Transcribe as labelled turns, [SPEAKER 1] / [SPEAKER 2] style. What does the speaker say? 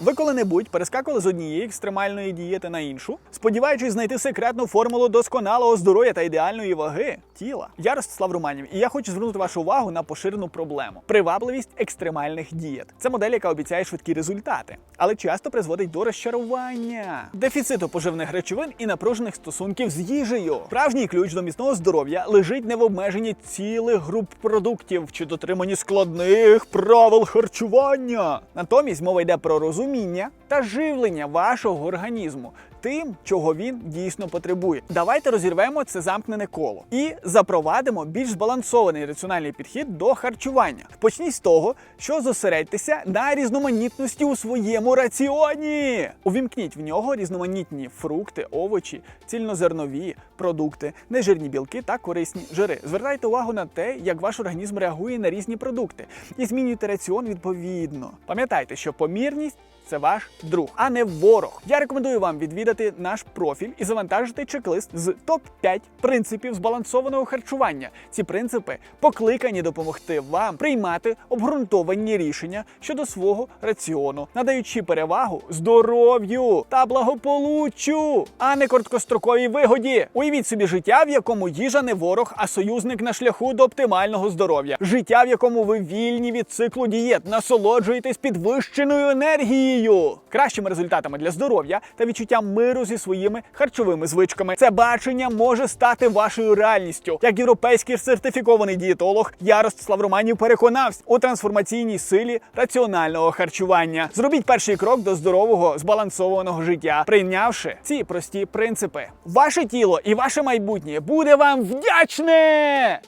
[SPEAKER 1] Ви коли-небудь перескакували з однієї екстремальної дієти на іншу, сподіваючись знайти секретну формулу досконалого здоров'я та ідеальної ваги тіла. Я Ростислав Романів, і я хочу звернути вашу увагу на поширену проблему привабливість екстремальних дієт. Це модель, яка обіцяє швидкі результати, але часто призводить до розчарування, дефіциту поживних речовин і напружених стосунків з їжею. Справжній ключ до міцного здоров'я лежить не в обмеженні цілих груп продуктів чи дотриманні складних правил харчування. Натомість мова йде про розуміння та живлення вашого організму тим, чого він дійсно потребує. Давайте розірвемо це замкнене коло і запровадимо більш збалансований раціональний підхід до харчування. Почніть з того, що зосередьтеся на різноманітності у своєму раціоні. Увімкніть в нього різноманітні фрукти, овочі, цільнозернові продукти, нежирні білки та корисні жири. Звертайте увагу на те, як ваш організм реагує на різні продукти, і змінюйте раціон відповідно. Пам'ятайте, що помірність це ваш друг, а не ворог. Я рекомендую вам відвідати наш профіль і завантажити чек-лист з топ-5 принципів збалансованого харчування. Ці принципи покликані допомогти вам приймати обґрунтовані рішення щодо свого раціону, надаючи перевагу здоров'ю та благополуччю, а не короткостроковій вигоді. Уявіть собі життя, в якому їжа не ворог, а союзник на шляху до оптимального здоров'я. Життя, в якому ви вільні від циклу дієт, насолоджуєтесь підвищеною енергією, кращими результатами для здоров'я та відчуттям миру зі своїми харчовими звичками. Це бачення може стати вашою реальністю. Як європейський сертифікований дієтолог, я Ростислав Романів переконався у трансформаційній силі раціонального харчування. Зробіть перший крок до здорового збалансованого життя, прийнявши ці прості принципи. Ваше тіло і ваше майбутнє буде вам вдячне!